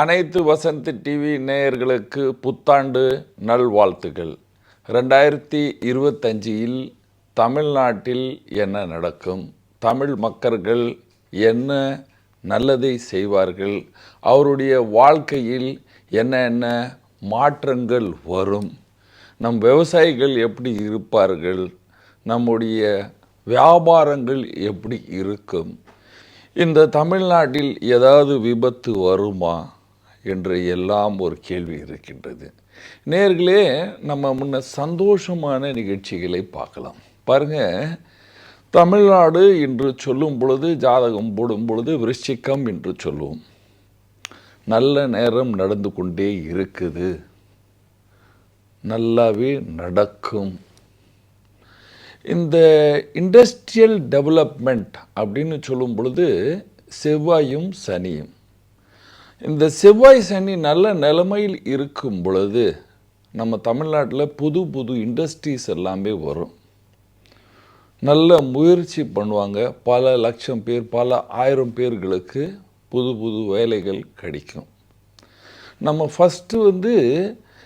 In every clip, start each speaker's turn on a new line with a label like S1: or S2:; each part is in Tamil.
S1: அனைத்து வசந்த் டிவி நேயர்களுக்கு புத்தாண்டு நல்வாழ்த்துகள் ரெண்டாயிரத்தி இருபத்தஞ்சில் தமிழ்நாட்டில் என்ன நடக்கும்? தமிழ் மக்கள்கள் என்ன நல்லதை செய்வார்கள்? அவருடைய வாழ்க்கையில் என்ன என்ன மாற்றங்கள் வரும்? நம் விவசாயிகள் எப்படி இருப்பார்கள்? நம்முடைய வியாபாரங்கள் எப்படி இருக்கும்? இந்த தமிழ்நாட்டில் ஏதாவது விபத்து வருமா என்று எல்லாம் ஒரு கேள்வி இருக்கின்றது. நேர்களே நம்ம முன்ன சந்தோஷமான நிகழ்ச்சிகளை பார்க்கலாம். பாருங்கள் தமிழ்நாடு என்று சொல்லும் பொழுது ஜாதகம் போடும் பொழுது விருச்சிக்கம் என்று சொல்லுவோம். நல்ல நேரம் நடந்து கொண்டே இருக்குது. நல்லாவே நடக்கும். இந்த இண்டஸ்ட்ரியல் டெவலப்மெண்ட் அப்படின்னு சொல்லும் பொழுது செவ்வாயும் சனியும். இந்த செவ்வாய் சனி நல்ல நிலைமையில் இருக்கும் பொழுது நம்ம தமிழ்நாட்டில் புது புது இண்டஸ்ட்ரீஸ் எல்லாமே வரும். நல்ல முயற்சி பண்ணுவாங்க. பல லட்சம் பேர் பல ஆயிரம் பேர்களுக்கு புது புது வேலைகள் கிடைக்கும். நம்ம ஃபஸ்ட்டு வந்து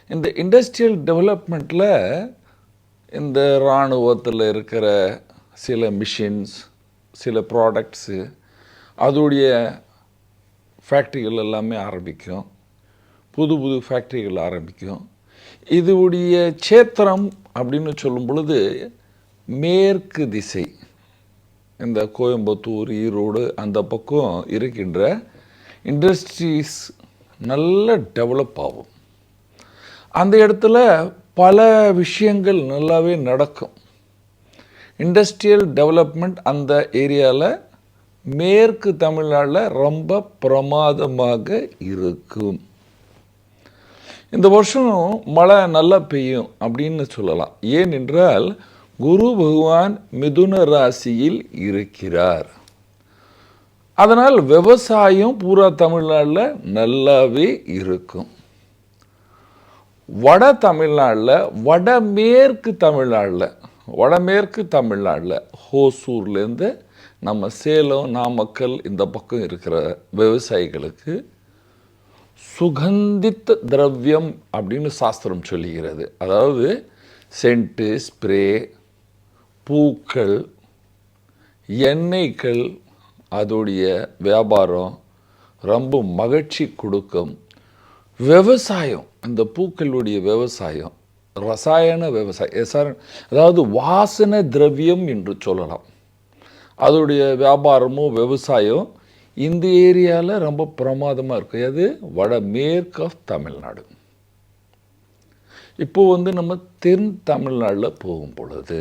S1: இந்த இண்டஸ்ட்ரியல் டெவலப்மெண்ட்டில் இந்த இராணுவத்தில் இருக்கிற சில மிஷின்ஸ் சில ப்ராடக்ட்ஸு அதோடைய ஃபேக்ட்ரிகள் எல்லாமே ஆரம்பிக்கும். புது புது ஃபேக்ட்ரிகள் ஆரம்பிக்கும். இதுடைய சேத்திரம் அப்படின்னு சொல்லும் பொழுது மேற்கு திசை இந்த கோயம்புத்தூர் ஈரோடு அந்த பக்கம் இருக்கின்ற இண்டஸ்ட்ரீஸ் நல்ல டெவலப் ஆகும். அந்த இடத்துல பல விஷயங்கள் நல்லாவே நடக்கும். இண்டஸ்ட்ரியல் டெவலப்மெண்ட் அந்த ஏரியாவில் மேற்கு தமிழ்நாட்டில் ரொம்ப பிரமாதமாக இருக்கும். இந்த வருஷம் மழை நல்லா பெய்யும் அப்படின்னு சொல்லலாம். ஏனென்றால் குரு பகவான் மிதுன ராசியில் இருக்கிறார். அதனால் விவசாயம் பூரா தமிழ்நாட்டில் நல்லாவே இருக்கும். வட தமிழ்நாட்டில் வடமேற்கு தமிழ்நாட்டில் வடமேற்கு தமிழ்நாட்டில் ஹோசூர்லேருந்து நம்ம சேலம் நாமக்கல் இந்த பக்கம் இருக்கிற விவசாயிகளுக்கு சுகந்தித்த திரவியம் அப்படின்னு சாஸ்திரம் சொல்லுகிறது. அதாவது சென்ட்டு ஸ்ப்ரே பூக்கள் எண்ணெய்கள் அதோடைய வியாபாரம் ரொம்ப மகிழ்ச்சி கொடுக்கும் விவசாயம் இந்த பூக்களுடைய விவசாயம் ரசாயன விவசாயம் சார் அதாவது வாசன திரவியம் என்று சொல்லலாம். அதோடைய வியாபாரமும் விவசாயம் இந்த ஏரியாவில் ரொம்ப பிரமாதமாக இருக்கும் அது வடமேற்கு ஆஃப் தமிழ்நாடு. இப்போ வந்து நம்ம தென் தமிழ்நாட்டில் போகும் பொழுது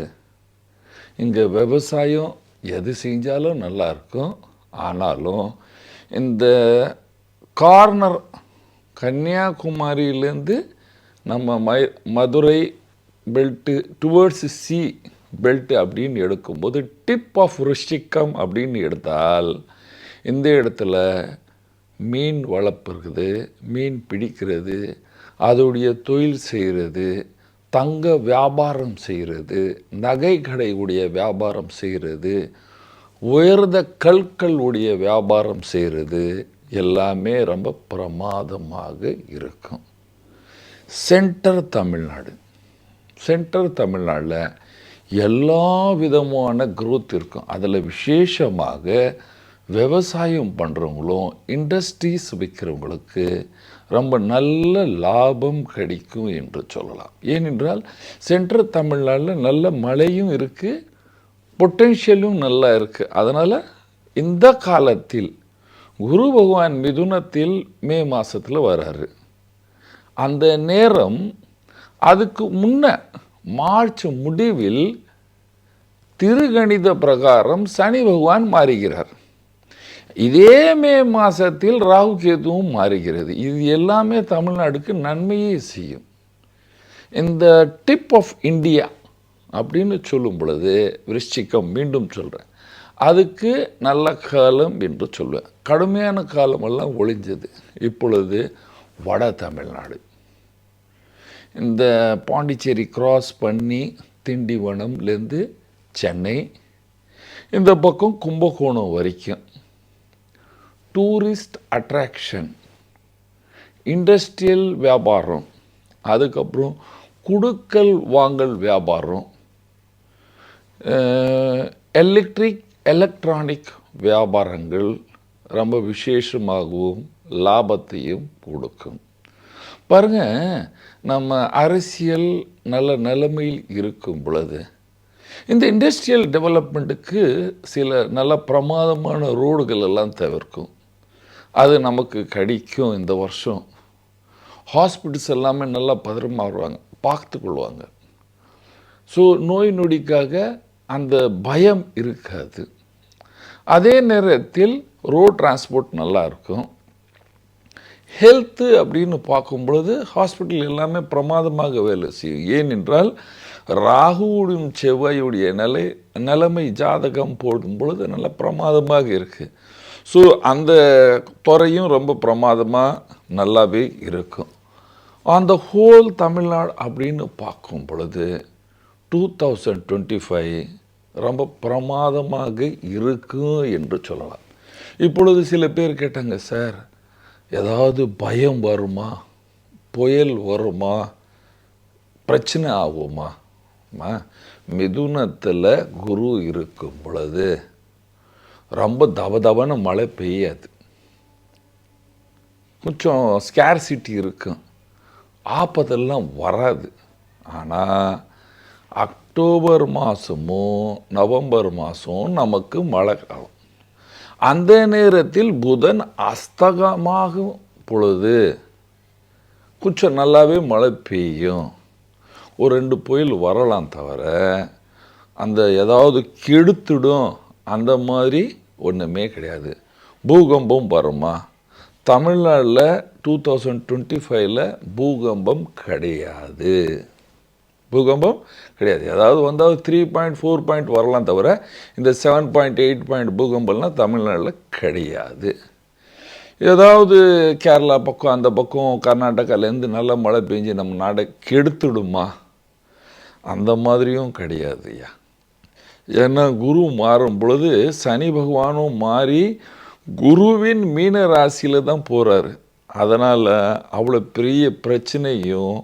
S1: இங்கே விவசாயம் எது செஞ்சாலும் நல்லாயிருக்கும் ஆனாலும் இந்த கார்னர் கன்னியாகுமரியிலேருந்து நம்ம my Madurai belt towards C belt அப்படின்னு எடுக்கும்போது டிப் ஆஃப் ருஷிக்கம் அப்படின்னு எடுத்தால் இந்த இடத்துல மீன் வளர்ப்பு இருக்குது மீன் பிடிக்கிறது அதோடைய தொழில் செய்கிறது தங்க வியாபாரம் செய்கிறது நகை கடையுடைய வியாபாரம் செய்கிறது உயர்ந்த கற்கள் உடைய வியாபாரம் செய்கிறது எல்லாமே ரொம்ப பிரமாதமாக இருக்கும். சென்டர் தமிழ்நாடு சென்டர் தமிழ்நாட்டில் எல்லா விதமான க்ரோத் இருக்கும். அதில் விசேஷமாக விவசாயம் பண்ணுறவங்களும் இண்டஸ்ட்ரீஸ் விற்கிறவங்களுக்கு ரொம்ப நல்ல லாபம் கிடைக்கும் என்று சொல்லலாம். ஏனென்றால் சென்ட்ரல் தமிழ்நாட்டில் நல்ல மழையும் இருக்குது பொட்டென்ஷியலும் நல்லா இருக்குது அதனால் இந்த காலத்தில் குரு பகவான் மிதுனத்தில் மே மாதத்தில் வராரு அந்த நேரம் அதுக்கு முன்ன மார்ச் முடிவில் திருகணித பிரகாரம் சனி பகவான் மாறுகிறார். இதே மே மாதத்தில் ராகு கேதுவும் மாறுகிறது. இது எல்லாமே தமிழ்நாடுக்கு நன்மையே செய்யும். இந்த டிப் ஆஃப் இந்தியா அப்படின்னு சொல்லும் பொழுது விருச்சிக்கம் மீண்டும் சொல்கிறேன் அதுக்கு நல்ல காலம் என்று சொல்லுவேன் கடுமையான காலமெல்லாம் ஒழிஞ்சது. இப்பொழுது வட தமிழ்நாடு. இந்த பாண்டிச்சேரி கிராஸ் பண்ணி திண்டிவனம்லேருந்து சென்னை இந்த பக்கம் கும்பகோணம் வரைக்கும். டூரிஸ்ட் அட்ராக்ஷன் இண்டஸ்ட்ரியல் வியாபாரம் அதுக்கப்புறம் குடுக்கல் வாங்கல் வியாபாரம் எலக்ட்ரிக் எலக்ட்ரானிக் வியாபாரங்கள் ரொம்ப விசேஷமாகவும் லாபத்தையும் கொடுக்கும். பாருங்கள் நம்ம அரசியல் நல்ல நிலைமையில் இருக்கும் பொழுது இந்த இண்டஸ்ட்ரியல் டெவலப்மெண்ட்டுக்கு சில நல்ல பிரமாதமான ரோடுகள் எல்லாம் தவிர்க்கும். அது நமக்கு கிடைக்கும் இந்த வருஷம். ஹாஸ்பிட்டல்ஸ் எல்லாமே நல்லா பத்திரமா பார்த்து கொள்வாங்க ஸோ நோய் நொடிக்காக அந்த பயம் இருக்காது. அதே நேரத்தில் ரோட் டிரான்ஸ்போர்ட் நல்லா இருக்கும் ஹெல்த்து அப்படின்னு பார்க்கும் பொழுது ஹாஸ்பிட்டல் எல்லாமே பிரமாதமாக வேலை செய்யும். ஏனென்றால் ராகுவுடன் செவ்வாயுடைய நிலை நிலைமை ஜாதகம் போடும் பொழுது நல்ல பிரமாதமாக இருக்குது ஸோ அந்த துறையும் ரொம்ப பிரமாதமாக நல்லாவே இருக்கும். அந்த ஹோல் தமிழ்நாடு அப்படின்னு பார்க்கும் பொழுது டூ தௌசண்ட் டுவெண்ட்டி ஃபைவ் ரொம்ப பிரமாதமாக இருக்கும் என்று சொல்லலாம். இப்பொழுது சில பேர் கேட்டாங்க சார் ஏதாவது பயம் வருமா? புயல் வருமா? பிரச்சனை ஆகுமா? அம்மா, மிதுனத்தில் குரு இருக்கும் பொழுது ரொம்ப தபதபன்னு மழை பெய்யாது. கொஞ்சம் ஸ்கேர்சிட்டி இருக்கும். ஆபத்தெல்லாம் வராது. ஆனால் அக்டோபர் மாதமும் நவம்பர் மாதம் நமக்கு மழை காலம். அந்த நேரத்தில் புதன் அஸ்தகமாகும் பொழுது கொஞ்சம் நல்லாவே மழை பெய்யும். ஒரு ரெண்டு புயல் வரலாம் தவிர அந்த ஏதாவது கெடுத்துடும் அந்த மாதிரி ஒன்றுமே கிடையாது. பூகம்பம் வருமா? தமிழ்நாட்டில் டூ தௌசண்ட் டுவெண்ட்டி ஃபைவ்ல பூகம்பம் கிடையாது. பூகம்பம் கிடையாது. ஏதாவது வந்தால் த்ரீ பாயிண்ட் ஃபோர் பாயிண்ட் வரலாம் தவிர இந்த செவன் பாயிண்ட் எயிட் பாயிண்ட் பூகம்பம்லாம் தமிழ்நாட்டில் கிடையாது. ஏதாவது கேரளா பக்கம் அந்த பக்கம் கர்நாடகாலேருந்து நல்ல மழை பெஞ்சு நம்ம நாடை கெடுத்துடுமா? அந்த மாதிரியும் கிடையாது ஐயா. ஏன்னா குரு மாறும் பொழுது சனி பகவானும் மாறி குருவின் மீன ராசியில் தான் போகிறாரு அதனால் அவ்வளோ பெரிய பிரச்சனையும்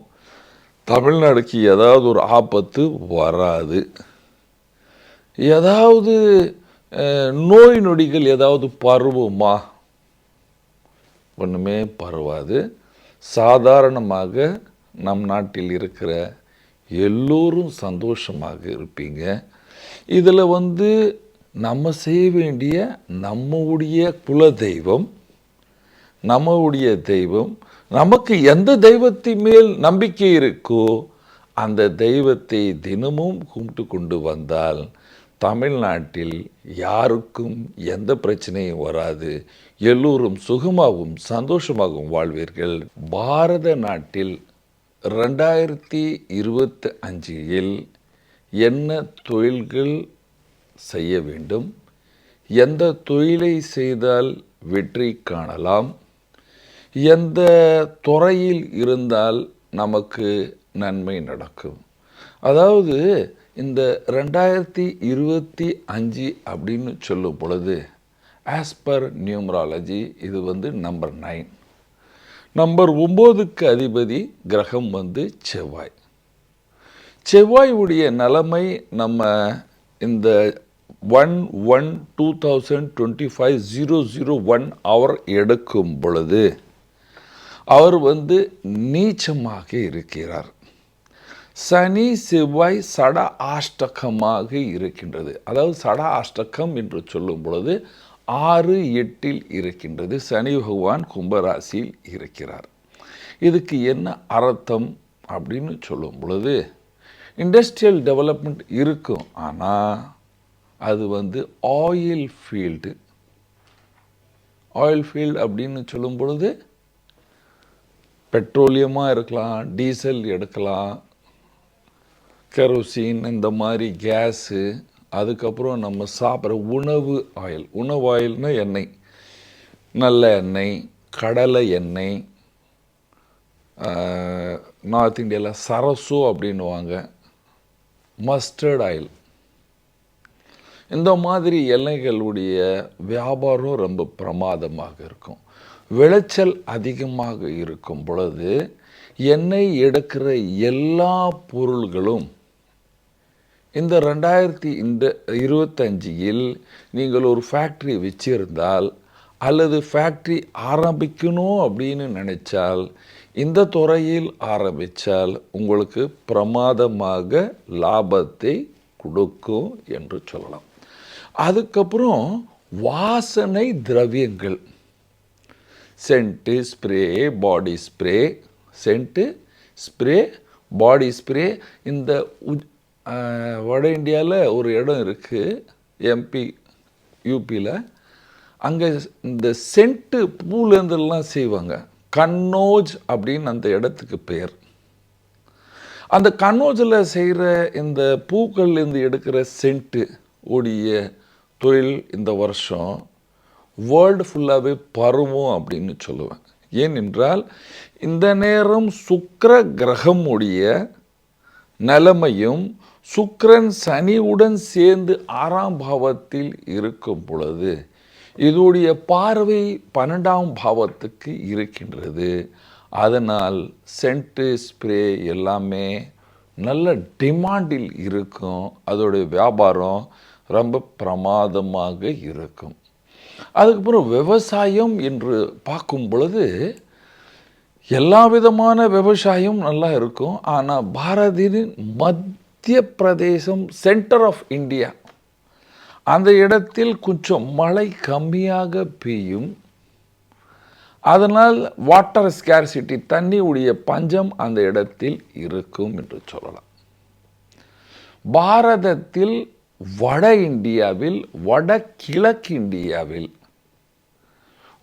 S1: தமிழ்நாடுக்கு ஏதாவது ஒரு ஆபத்து வராது. ஏதாவது நோய் நொடிகள் ஏதாவது பருவமா? ஒன்றுமே பரவாது. சாதாரணமாக நம் நாட்டில் இருக்கிற எல்லோரும் சந்தோஷமாக இருப்பீங்க. இதில் வந்து நம்ம செய்ய வேண்டிய நம்முடைய குல தெய்வம் நம்முடைய தெய்வம் நமக்கு எந்த தெய்வத்தின் மேல் நம்பிக்கை இருக்கோ அந்த தெய்வத்தை தினமும் கும்பிட்டு கொண்டு வந்தால் தமிழ்நாட்டில் யாருக்கும் எந்த பிரச்சனையும் வராது. எல்லோரும் சுகமாகவும் சந்தோஷமாகவும் வாழ்வீர்கள். பாரத நாட்டில் ரெண்டாயிரத்தி இருபத்தி அஞ்சில் என்ன தொழில்கள் செய்ய வேண்டும்? எந்த தொழிலை செய்தால் வெற்றி காணலாம்? எந்த துறையில் இருந்தால் நமக்கு நன்மை நடக்கும். அதாவது இந்த ரெண்டாயிரத்தி இருபத்தி அஞ்சு அப்படின்னு சொல்லும் பொழுது ஆஸ் பர் நியூமராலஜி இது வந்து நம்பர் நைன் நம்பர் ஒம்போதுக்கு அதிபதி கிரகம் வந்து செவ்வாய். செவ்வாயுடைய நிலைமை நம்ம இந்த one one two thousand twenty five zero zero one அவர் எடுக்கும் பொழுது அவர் வந்து நீச்சமாக இருக்கிறார். சனி செவ்வாய் சட ஆஷ்டகமாக இருக்கின்றது. அதாவது சட ஆஷ்டகம் என்று சொல்லும் பொழுது ஆறு எட்டில் இருக்கின்றது. சனி பகவான் கும்பராசியில் இருக்கிறார். இதுக்கு என்ன அர்த்தம் அப்படின்னு சொல்லும் பொழுது இண்டஸ்ட்ரியல் டெவலப்மெண்ட் இருக்கும். ஆனால் அது வந்து ஆயில் ஃபீல்டு ஆயில் ஃபீல்டு அப்படின்னு சொல்லும் பொழுது பெட்ரோலியமாக இருக்கலாம் டீசல் எடுக்கலாம் கெரோசின் இந்த மாதிரி கேஸு அதுக்கப்புறம் நம்ம சாப்பிட்ற உணவு ஆயில். உணவு ஆயில்னா எண்ணெய். நல்ல எண்ணெய் கடலை எண்ணெய் நார்த் இந்தியாவில் சரசோ அப்படின்னுவாங்க. Mustard oil. இந்த மாதிரி எண்ணெய்களுடைய வியாபாரம் ரொம்ப பிரமாதமாக இருக்கும். விளைச்சல் அதிகமாக இருக்கும் பொழுது எண்ணெய் எடுக்கிற எல்லா பொருள்களும் இந்த ரெண்டாயிரத்தி இந்த இருபத்தஞ்சில் நீங்கள் ஒரு ஃபேக்ட்ரி வச்சிருந்தால் அல்லது ஃபேக்ட்ரி ஆரம்பிக்கணும் அப்படின்னு நினைச்சால் இந்த துறையில் ஆரம்பித்தால் உங்களுக்கு பிரமாதமாக லாபத்தை கொடுக்கும் என்று சொல்லலாம். அதுக்கப்புறம் வாசனை திரவியங்கள். Scent spray body spray scent spray body spray. இந்த உ- வட இந்தியாவில் ஒரு இடம் இருக்குது எம்பி யூபியில் அங்கே இந்த சென்ட்டு பூலேருந்தெல்லாம் செய்வாங்க. கன்னோஜ் அப்படின்னு அந்த இடத்துக்கு பேர். அந்த கன்னோஜில் செய்கிற இந்த பூக்கள்லேருந்து எடுக்கிற சென்ட்டு உடைய தொழில் இந்த வருஷம். வேர்ல்டு ஃபுல்லாகவே பருவம் அப்படின்னு சொல்லுவேன் ஏனென்றால் இந்த நேரம் சுக்கர கிரகமுடைய நிலைமையும் சுக்கரன் சனியுடன் சேர்ந்து ஆறாம் பாவத்தில் இருக்கும் பொழுது இதோடைய பார்வை பன்னெண்டாம் பாவத்துக்கு இருக்கின்றது. அதனால் சென்ட்டு ஸ்ப்ரே எல்லாமே நல்ல டிமாண்டில் இருக்கும். அதோடைய வியாபாரம் ரொம்ப பிரமாதமாக இருக்கும். அதுக்கப்புறம் விவசாயம் என்று பார்க்கும் பொழுது எல்லா விதமான விவசாயம் நல்லா இருக்கும். ஆனால் பாரதியின் மத்திய பிரதேசம் சென்டர் ஆஃப் இந்தியா அந்த இடத்தில் கொஞ்சம் மழை கம்மியாக பெய்யும். அதனால் வாட்டர் ஸ்கேர்சிட்டி தண்ணி உடைய பஞ்சம் அந்த இடத்தில் இருக்கும் என்று சொல்லலாம். பாரதத்தில் வட இந்தியாவில் வட கிழக்கு இந்தியாவில்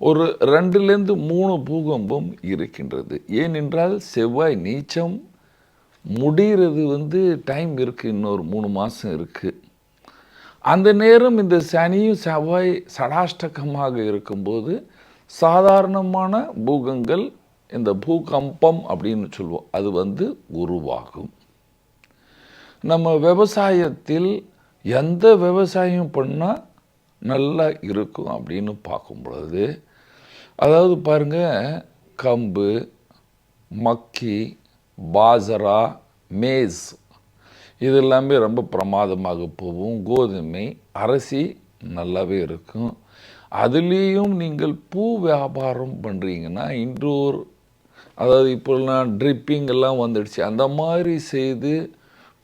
S1: ஒரு ரெண்டுலேருந்து மூணு பூகம்பம் இருக்கின்றது. ஏனென்றால் செவ்வாய் நீச்சம் முடிகிறது வந்து டைம் இருக்குது இன்னொரு மூணு மாதம் இருக்குது அந்த நேரம் இந்த சனியும் செவ்வாய் சடாஷ்டகமாக இருக்கும்போது சாதாரணமான பூகங்கள் இந்த பூகம்பம் அப்படின்னு சொல்லுவோம் அது வந்து உருவாகும். நம்ம விவசாயத்தில் எந்த விவசாயம் பண்ணால் நல்லா இருக்கும் அப்படின்னு பார்க்கும் பொழுது அதாவது பாருங்க கம்பு மக்கி பாஜரா மேஸ் இது எல்லாமே ரொம்ப பிரமாதமாக போகும். கோதுமை அரிசி நல்லாவே இருக்கும். அதுலேயும் நீங்கள் பூ வியாபாரம் பண்ணுறீங்கன்னா இன்டோர் அதாவது இப்போல்லாம் ட்ரிப்பிங் எல்லாம் வந்துடுச்சு. அந்த மாதிரி செய்து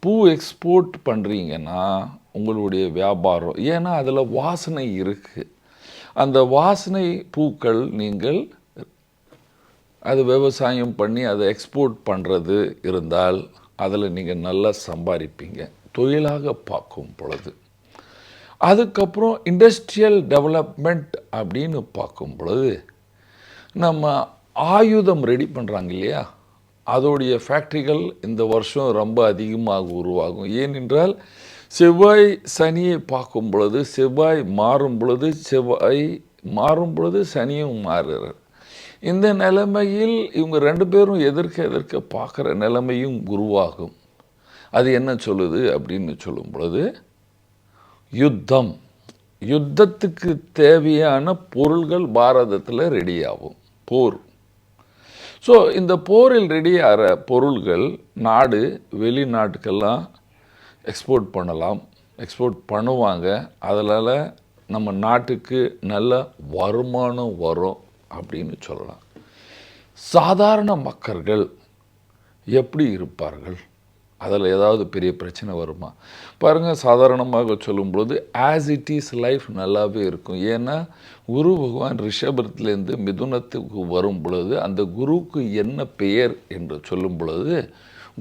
S1: பூ எக்ஸ்போர்ட் பண்ணுறீங்கன்னா உங்களுடைய வியாபாரம் ஏன்னா அதில் வாசனை இருக்குது அந்த வாசனை பூக்கள் நீங்கள் அது விவசாயம் பண்ணி அதை எக்ஸ்போர்ட் பண்ணுறது இருந்தால் அதில் நீங்கள் நல்லா சம்பாதிப்பீங்க தொழிலாக பார்க்கும் பொழுது. அதுக்கப்புறம் இண்டஸ்ட்ரியல் டெவலப்மெண்ட் அப்படின்னு பார்க்கும் பொழுது நம்ம ஆயுதம் ரெடி பண்ணுறாங்க இல்லையா? அதோடைய ஃபேக்ட்ரிகள் இந்த வருஷம் ரொம்ப அதிகமாக உருவாகும். ஏனென்றால் செவ்வாய் சனியை பார்க்கும் பொழுது செவ்வாய் மாறும் பொழுது செவ்வாய் மாறும் பொழுது சனியும் மாறுறார். இந்த நிலைமையில் இவங்க ரெண்டு பேரும் எதிர்க்க எதிர்க்க பார்க்குற நிலைமையும் உருவாகும். அது என்ன சொல்லுது அப்படின்னு சொல்லும் பொழுது யுத்தம். யுத்தத்துக்கு தேவையான பொருள்கள் பாரதத்தில் ரெடியாகும் போர். ஸோ இந்த போரில் ரெடி ஆகிற பொருள்கள் நாடு வெளிநாட்டுக்கெல்லாம் எக்ஸ்போர்ட் பண்ணலாம். எக்ஸ்போர்ட் பண்ணுவாங்க. அதனால் நம்ம நாட்டுக்கு நல்ல வருமானம் வரும் அப்படின்னு சொல்லலாம். சாதாரண மக்கள்கள் எப்படி இருப்பார்கள்? அதில் ஏதாவது பெரிய பிரச்சனை வருமா? பாருங்கள் சாதாரணமாக சொல்லும்பொழுது ஆஸ் இட் இஸ் லைஃப் நல்லாவே இருக்கும். ஏன்னா குரு பகவான் ரிஷபத்துலேருந்து மிதுனத்துக்கு வரும் பொழுது அந்த குருவுக்கு என்ன பெயர் என்று சொல்லும் பொழுது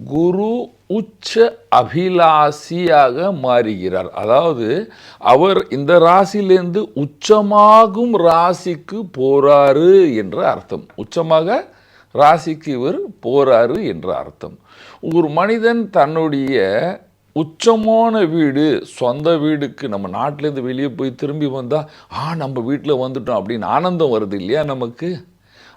S1: குரு உச்ச அபிலாசியாக மாறுகிறார். அதாவது அவர் இந்த ராசியிலேருந்து உச்சமாகும் ராசிக்கு போறாரு என்ற அர்த்தம். உச்சமாக ராசிக்கு இவர் போறாரு என்ற அர்த்தம். ஒரு மனிதன் தன்னுடைய உச்சமான வீடு சொந்த வீடுக்கு நம்ம நாட்டிலேருந்து வெளியே போய் திரும்பி வந்தால் ஆ நம்ம வீட்டில் வந்துட்டோம் அப்படின்னு ஆனந்தம் வருது இல்லையா நமக்கு?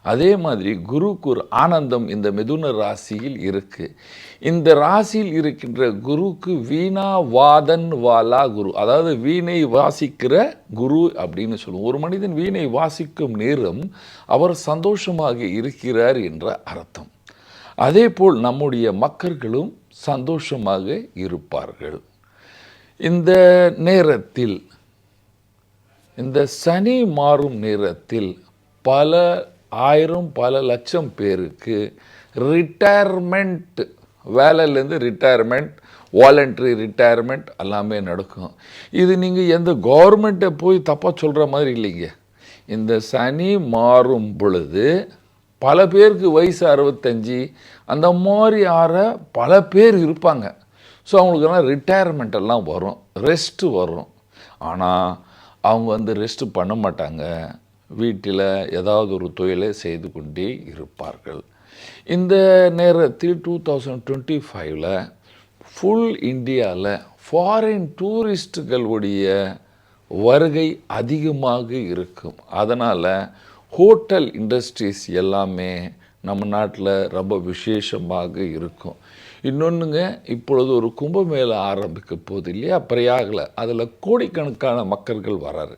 S1: அதே மாதிரி குருக்கு ஒரு ஆனந்தம் இந்த மிதுன ராசியில் இருக்கு. இந்த ராசியில் இருக்கின்ற குருக்கு வீணா வாதன் வாலா குரு. அதாவது வீணை வாசிக்கிற குரு அப்படின்னு சொல்லுவோம். ஒரு மனிதன் வீணை வாசிக்கும் நேரம் அவர் சந்தோஷமாக இருக்கிறார் என்ற அர்த்தம். அதே போல் நம்முடைய மக்களும் சந்தோஷமாக இருப்பார்கள். இந்த நேரத்தில் இந்த சனி மாறும் நேரத்தில் பல ஆயிரம் பல லட்சம் பேருக்கு ரிட்டையர்மெண்ட் வேலையிலேருந்து ரிட்டையர்மெண்ட் வாலண்டரி ரிட்டையர்மெண்ட் எல்லாமே நடக்கும். இது நீங்கள் எந்த கவர்மெண்ட்டை போய் தப்பாக சொல்கிற மாதிரி இல்லைங்க. இந்த சனி மாறும் பொழுது பல பேருக்கு வயசு அறுபத்தஞ்சி அந்த மாதிரி ஆற பல பேர் இருப்பாங்க. ஸோ அவங்களுக்கெல்லாம் ரிட்டையர்மெண்ட் எல்லாம் வரும். ரெஸ்ட்டு வரும். ஆனால் அவங்க வந்து ரெஸ்ட்டு பண்ண மாட்டாங்க. வீட்டில் ஏதாவது ஒரு தொழிலை செய்து கொண்டே இருப்பார்கள். இந்த நேரத்தில் டூ தௌசண்ட் டுவெண்ட்டி ஃபைவ்ல ஃபுல் இந்தியாவில் ஃபாரின் டூரிஸ்ட்டுகளுடைய வருகை அதிகமாக இருக்கும். அதனால் ஹோட்டல் இண்டஸ்ட்ரீஸ் எல்லாமே நம்ம நாட்டில் ரொம்ப விசேஷமாக இருக்கும். இன்னொன்றுங்க இப்பொழுது ஒரு கும்பமேளா ஆரம்பிக்க போகுது இல்லையா? பிரயாகில் அதில் கோடிக்கணக்கான மக்கள்கள் வராரு.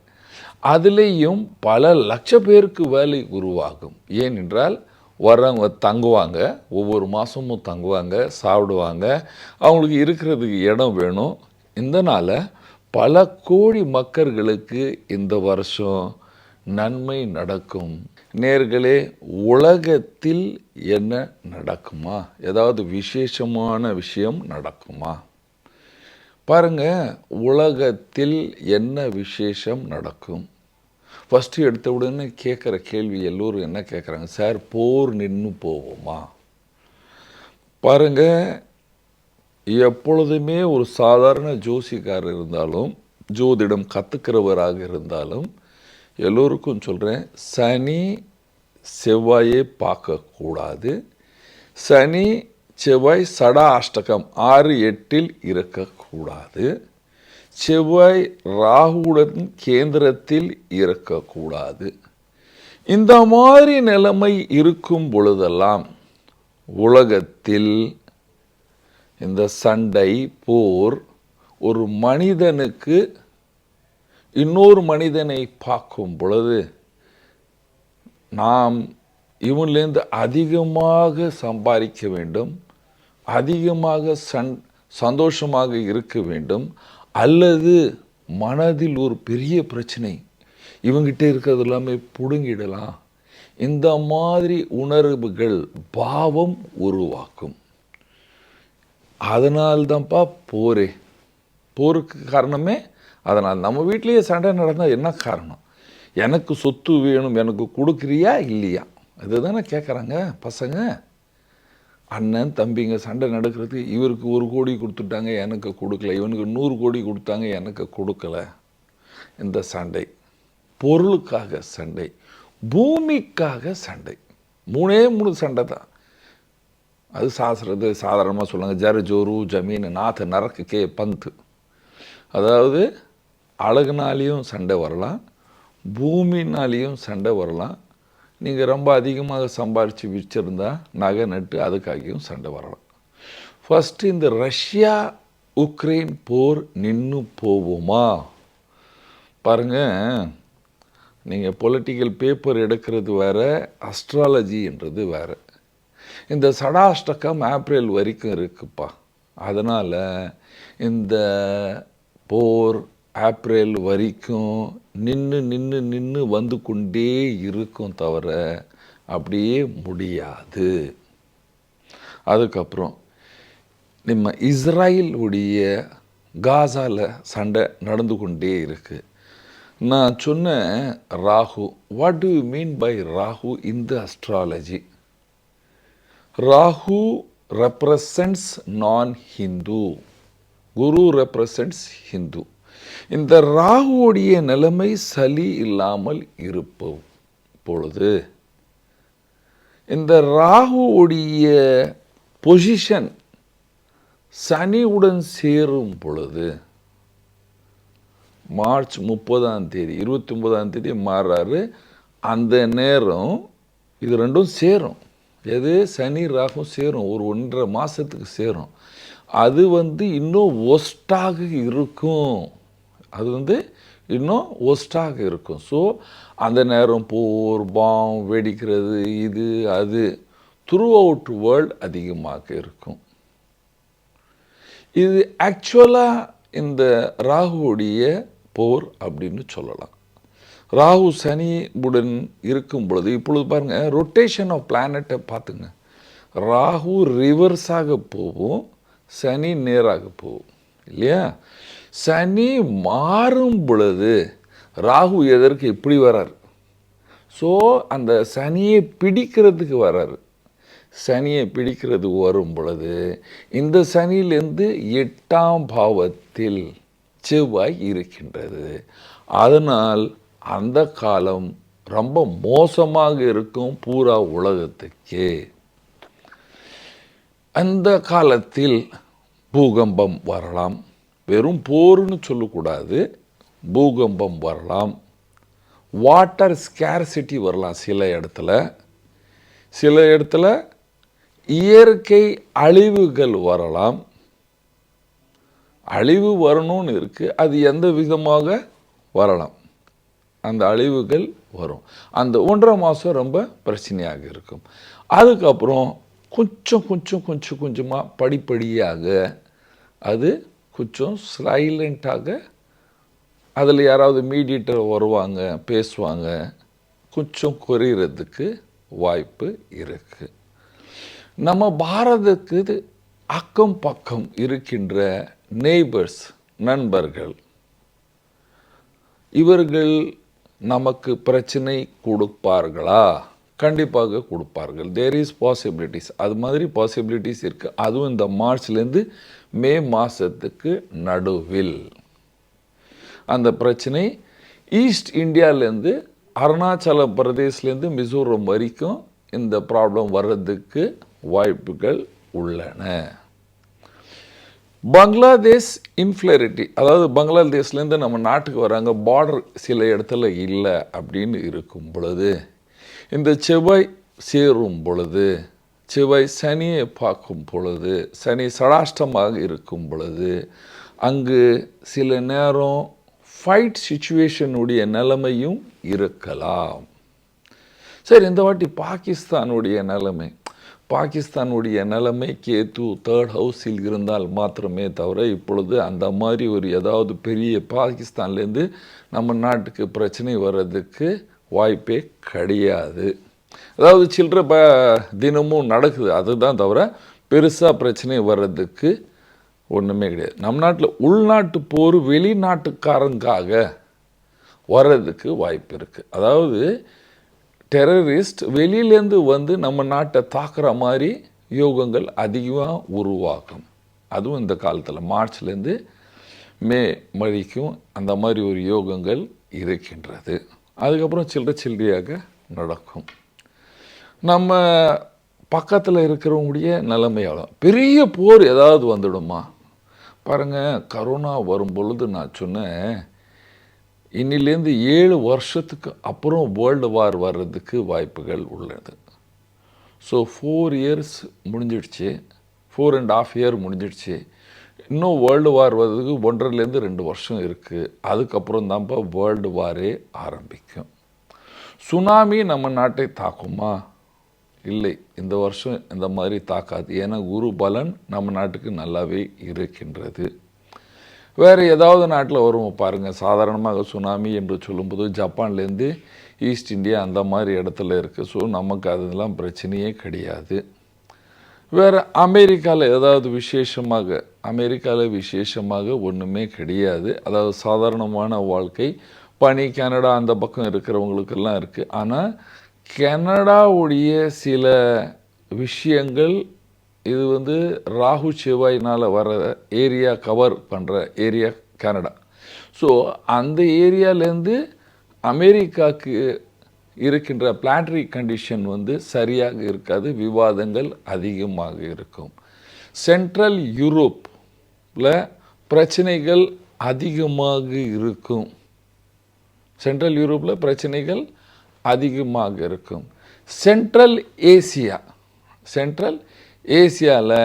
S1: அதுலேயும் பல லட்ச பேருக்கு வேலை உருவாகும். ஏனென்றால் வர்றவங்க தங்குவாங்க ஒவ்வொரு மாதமும் தங்குவாங்க சாப்பிடுவாங்க. அவங்களுக்கு இருக்கிறதுக்கு இடம் வேணும். இதனால் பல கோடி மக்கள்களுக்கு இந்த வருஷம் நன்மை நடக்கும். நேர்களே உலகத்தில் என்ன நடக்குமா? ஏதாவது விசேஷமான விஷயம் நடக்குமா? பாருங்க உலகத்தில் என்ன விசேஷம் நடக்கும்? ஃபஸ்ட்டு எடுத்த உடனே கேட்குற கேள்வி எல்லோரும் என்ன கேட்குறாங்க? சார் போர் நின்று போவோமா? பாருங்கள் எப்பொழுதுமே ஒரு சாதாரண ஜோசிக்காரர் இருந்தாலும் ஜோதிடம் கற்றுக்கிறவராக இருந்தாலும் எல்லோருக்கும் சொல்கிறேன் சனி செவ்வாயே பார்க்கக்கூடாது. சனி செவ்வாய் சடா அஷ்டகம் ஆறு எட்டில் இருக்கக்கூடாது. செவ்வாய் ராகுடன் கேந்திரத்தில் இருக்கக்கூடாது. இந்த மாதிரி நிலைமை இருக்கும் பொழுதெல்லாம் உலகத்தில் இந்த சண்டை போர் ஒரு மனிதனுக்கு இன்னொரு மனிதனை பார்க்கும் பொழுது நாம் இவன்லேருந்து அதிகமாக சம்பாதிக்க வேண்டும் அதிகமாக சன் சந்தோஷமாக இருக்க வேண்டும். அல்லது மனதில் ஒரு பெரிய பிரச்சனை. இவங்கிட்ட இருக்கிறது எல்லாமே பிடுங்கிடலாம். இந்த மாதிரி உணர்வுகள் பாவம் உருவாக்கும். அதனால்தான்ப்பா போரே போருக்கு காரணமே அதனால். நம்ம வீட்லேயே சண்டை நடந்தால் என்ன காரணம்? எனக்கு சொத்து வேணும் எனக்கு கொடுக்குறியா இல்லையா? இதுதானே கேட்குறாங்க பசங்க? அண்ணன் தம்பிங்க சண்டை நடக்கிறது இவருக்கு ஒரு கோடி கொடுத்துட்டாங்க எனக்கு கொடுக்கல. இவனுக்கு நூறு கோடி கொடுத்தாங்க எனக்கு கொடுக்கல. இந்த சண்டை. பொருளுக்காக சண்டை. பூமிக்காக சண்டை. மூணே மூணு சண்டை தான். அது சாஸ்திரது சாதாரணமாக சொல்லுவாங்க. ஜரு ஜோரு ஜமீன் நாத்து நரக்கு கே பந்து. அதாவது அழகுனாலேயும் சண்டை வரலாம் பூமினாலேயும் சண்டை வரலாம் நீங்கள் ரொம்ப அதிகமாக சம்பாரித்து வச்சுருந்தா நகை நட்டு அதுக்காகியும் சண்டை வரலாம். ஃபஸ்ட்டு இந்த ரஷ்யா உக்ரைன் போர் நின்று போவோமா? பாருங்கள் நீங்கள் பொலிட்டிக்கல் பேப்பர் எடுக்கிறது வேறு அஸ்ட்ராலஜின்றது வேறு. இந்த சடாஷ்டகம் ஏப்ரல் வரைக்கும் இருக்குப்பா. அதனால் இந்த போர் ஏப்ரல் வரைக்கும் நின்று நின்று நின்று வந்து கொண்டே இருக்கும் தவிர அப்படியே முடியாது. அதுக்கப்புறம் நம்ம இஸ்ராயலுடைய காசாவில் சண்டை நடந்து கொண்டே இருக்குது நான் சொன்ன Rahu what do you mean by Rahu in the astrology Rahu represents non Hindu guru represents Hindu இந்த ராகுவுடைய நிலைமை சளி இல்லாமல் இருப்போம் பொழுது இந்த ராகுவுடைய பொசிஷன் சனியுடன் சேரும் பொழுது மார்ச் முப்பதாம் தேதி இருபத்தி ஒன்பதாம் தேதி மாறுறாரு அந்த நேரம் இது ரெண்டும் சேரும். எது? சனி ராகும் சேரும். ஒரு ஒன்றரை மாதத்துக்கு சேரும். அது வந்து இன்னும் ஒஸ்டாக இருக்கும். அது வந்து இன்னும் ஒஸ்டாக இருக்கும். ஸோ அந்த நேரம் போர் பாம் வெடிக்கிறது இது அது த்ரூ அவுட் வேர்ல்ட் அதிகமாக இருக்கும். இது ஆக்சுவலாக இந்த ராகுவுடைய போர் அப்படின்னு சொல்லலாம். ராகு சனி உடன் இருக்கும் பொழுது இப்பொழுது பாருங்கள் ரொட்டேஷன் ஆஃப் பிளானட்டை பார்த்துங்க. ராகு ரிவர்ஸாக போகும் சனி நேராக போகும். இல்லையா? சனி மாறும் பொழுது ராகு எதற்கு இப்படி வரார்? ஸோ அந்த சனியை பிடிக்கிறதுக்கு வராரு. சனியை பிடிக்கிறது வரும் பொழுது இந்த சனியிலேருந்து எட்டாம் பாவத்தில் செவ்வாய் இருக்கின்றது. அதனால் அந்த காலம் ரொம்ப மோசமாக இருக்கும் பூரா உலகத்துக்கே. அந்த காலத்தில் பூகம்பம் வரலாம். வெறும் போர்னு சொல்லக்கூடாது. பூகம்பம் வரலாம். வாட்டர் ஸ்கேர்சிட்டி வரலாம் சில இடத்துல. சில இடத்துல இயற்கை அழிவுகள் வரலாம். அழிவு வரணும்னு இருக்குது அது எந்த விதமாக வரலாம்? அந்த அழிவுகள் வரும். அந்த ஒன்றரை மாதம் ரொம்ப பிரச்சனையாக இருக்கும். அதுக்கப்புறம் கொஞ்சம் கொஞ்சம் கொஞ்சம் கொஞ்சமாக படிப்படியாக அது கொஞ்சம் சைலண்ட்டாக அதில் யாராவது மீடியேட்டர் வருவாங்க பேசுவாங்க கொஞ்சம் குறையிறதுக்கு வாய்ப்பு இருக்குது நம்ம பாரதத்துக்கு அக்கம் பக்கம் இருக்கின்ற நெய்பர்ஸ் நண்பர்கள் இவர்கள் நமக்கு பிரச்சனை கொடுப்பார்களா? கண்டிப்பாக கொடுப்பார்கள். தேர் இஸ் பாசிபிலிட்டிஸ் அது மாதிரி பாசிபிலிட்டிஸ் இருக்குது அதுவும் இந்த மார்ச்லேருந்து மே மாதத்துக்கு நடுவில். அந்த பிரச்சனை ஈஸ்ட் இந்தியாவிலேருந்து அருணாச்சல பிரதேஷ்லேருந்து மிசோரம் வரைக்கும் இந்த ப்ராப்ளம் வர்றதுக்கு வாய்ப்புகள் உள்ளன. பங்களாதேஷ் இன்ஃப்ளரிட்டி அதாவது பங்களாதேஷ்லேருந்து நம்ம நாட்டுக்கு வராங்க பார்டர் சில இடத்துல இல்லை அப்படின்னு இருக்கும் பொழுது இந்த செவ்வாய் சேரும் பொழுது செவ்வாய் சனியை பார்க்கும் பொழுது சனி சடாஷ்டமாக இருக்கும் பொழுது அங்கு சில நேரம் ஃபைட் சுச்சுவேஷனுடைய நிலைமையும் இருக்கலாம். சரி இந்த வாட்டி பாகிஸ்தானுடைய நிலைமை. பாகிஸ்தானுடைய நிலைமை கேத்து தேர்ட் ஹவுஸில் இருந்தால் மாத்திரமே தவிர இப்பொழுது அந்த மாதிரி ஒரு ஏதாவது பெரிய பாகிஸ்தான்லேருந்து நம்ம நாட்டுக்கு பிரச்சனை வர்றதுக்கு வாய்ப்பே கிடையாது. அதாவது சில்லற ப தினமும் நடக்குது. அதுதான் தவிர பெருசாக பிரச்சனை வர்றதுக்கு ஒன்றுமே கிடையாது. நம் நாட்டில் உள்நாட்டு போர் வெளிநாட்டுக்காரங்காக வர்றதுக்கு வாய்ப்பு இருக்குது அதாவது டெரரிஸ்ட் வெளியிலேருந்து வந்து நம்ம நாட்டை தாக்குற மாதிரி யோகங்கள் அதிகமாக உருவாகும். அதுவும் இந்த காலத்தில் மார்ச்லேருந்து மே வரைக்கும் அந்த மாதிரி ஒரு யோகங்கள் இருக்கின்றது. அதுக்கப்புறம் சில்லற சில்லறையாக நடக்கும். நம்ம பக்கத்தில் இருக்கிறவங்களுடைய நிலைமையாலும் பெரிய போர் ஏதாவது வந்துடுமா? பாருங்கள் கரோனா வரும் பொழுது நான் சொன்னேன் இன்னிலேருந்து ஏழு வருஷத்துக்கு அப்புறம் வேர்ல்டு வார் வர்றதுக்கு வாய்ப்புகள் உள்ளது. ஸோ ஃபோர் இயர்ஸ் முடிஞ்சிடுச்சு. ஃபோர் அண்ட் ஆஃப் இயர் முடிஞ்சிடுச்சு. இன்னும் வேர்ல்டு வார் வர்றதுக்கு ஒன்றரைலேருந்து ரெண்டு வருஷம் இருக்குது அதுக்கப்புறம் தான்ப்பா வேர்ல்டு வாரே ஆரம்பிக்கும். சுனாமி நம்ம நாட்டை தாக்குமா? இல்லை. இந்த வருஷம் இந்த மாதிரி தாக்காது. ஏன்னா குரு பலன் நம்ம நாட்டுக்கு நல்லாவே இருக்கின்றது. வேறு ஏதாவது நாட்டில் வரும் பாருங்கள் சாதாரணமாக சுனாமி என்று சொல்லும்போது ஜப்பான்லேருந்து ஈஸ்ட் இந்தியா அந்த மாதிரி இடத்துல இருக்குது ஸோ நமக்கு அதெல்லாம் பிரச்சனையே கிடையாது. வேறு அமெரிக்காவில் ஏதாவது விசேஷமாக அமெரிக்காவில் விசேஷமாக ஒன்றுமே கிடையாது. அதாவது சாதாரணமான வாழ்க்கை. பனி கனடா அந்த பக்கம் இருக்கிறவங்களுக்கெல்லாம் இருக்குது ஆனால் கனடாவுடைய சில விஷயங்கள் இது வந்து ராகு செவ்வாயினால் வர ஏரியா கவர் பண்ணுற ஏரியா கனடா. ஸோ அந்த ஏரியாலேருந்து அமெரிக்காவுக்கு இருக்கின்ற பிளான்டரி கண்டிஷன் வந்து சரியாக இருக்காது விவாதங்கள் அதிகமாக இருக்கும். சென்ட்ரல் யூரோப்பில் பிரச்சனைகள் அதிகமாக இருக்கும். சென்ட்ரல் யூரோப்பில் பிரச்சனைகள் அதிகமாக இருக்கும். சென்ட்ரல் ஏசியா சென்ட்ரல் ஏசியாவில்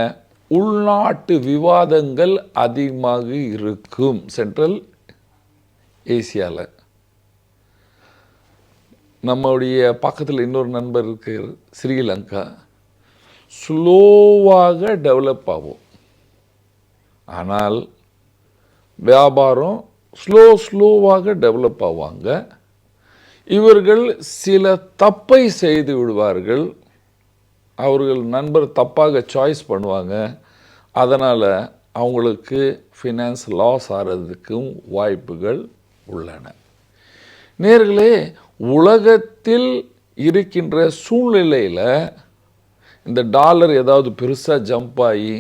S1: உள்நாட்டு விவாதங்கள் அதிகமாக இருக்கும். சென்ட்ரல் ஏசியாவில் நம்முடைய பக்கத்தில் இன்னொரு நண்பர் இருக்கிற ஸ்ரீலங்கா. ஸ்லோவாக டெவலப் ஆகும். ஆனால் வியாபாரம் ஸ்லோ ஸ்லோவாக டெவலப் ஆவாங்க. இவர்கள் சில தப்பை செய்து விடுவார்கள். அவர்கள் நண்பர் தப்பாக சாய்ஸ் பண்ணுவாங்க. அதனால் அவங்களுக்கு ஃபினான்ஸ் லாஸ் ஆகிறதுக்கும் வாய்ப்புகள் உள்ளன. நேர்களே உலகத்தில் இருக்கின்ற சூழ்நிலையில் இந்த டாலர் ஏதாவது பெருசாக ஜம்ப் ஆகி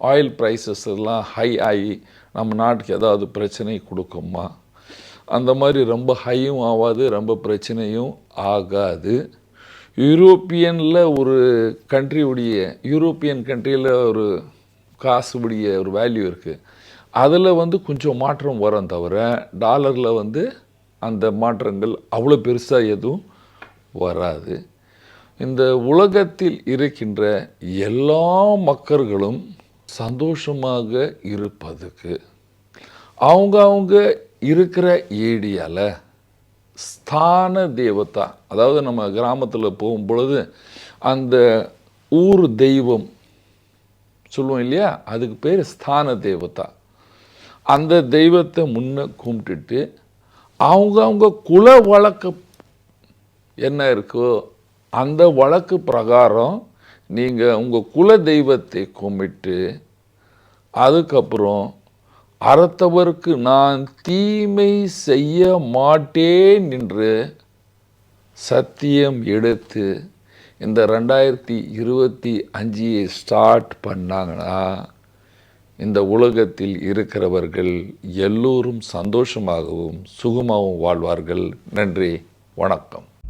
S1: ஆயில் ப்ரைஸஸ் எல்லாம் ஹை ஆகி நம்ம நாட்டுக்கு ஏதாவது பிரச்சனை கொடுக்குமா? அந்த மாதிரி ரொம்ப ஹையும் ஆகாது ரொம்ப பிரச்சனையும் ஆகாது. யூரோப்பியனில் ஒரு கண்ட்ரியுடைய யூரோப்பியன் கண்ட்ரியில் ஒரு காசுடைய ஒரு வேல்யூ இருக்குது அதில் வந்து கொஞ்சம் மாற்றம் வரும் தவிர டாலரில் வந்து அந்த மாற்றங்கள் அவ்வளோ பெருசாக எதுவும் வராது. இந்த உலகத்தில் இருக்கின்ற எல்லா மக்கள்களும் சந்தோஷமாக இருப்பதுக்கு அவங்க அவங்க இருக்கிற ஏரியாவில் ஸ்தான தேவதா அதாவது நம்ம கிராமத்தில் போகும் பொழுது அந்த ஊர் தெய்வம் சொல்லுவோம் இல்லையா? அதுக்கு பேர் ஸ்தான தேவதா. அந்த தெய்வத்தை முன்ன கும்பிட்டுட்டு அவங்க அவங்க குல வழக்கு என்ன இருக்கோ அந்த வழக்கு பிரகாரம் நீங்கள் உங்கள் குல தெய்வத்தை கும்பிட்டு அதுக்கப்புறம் அறத்தவருக்கு நான் தீமை செய்ய மாட்டேன் என்று சத்தியம் எடுத்து இந்த ரெண்டாயிரத்தி இருபத்தி அஞ்சியை ஸ்டார்ட் பண்ணாங்கன்னா இந்த உலகத்தில் இருக்கிறவர்கள் எல்லோரும் சந்தோஷமாகவும் சுகமாகவும் வாழ்வார்கள். நன்றி வணக்கம்.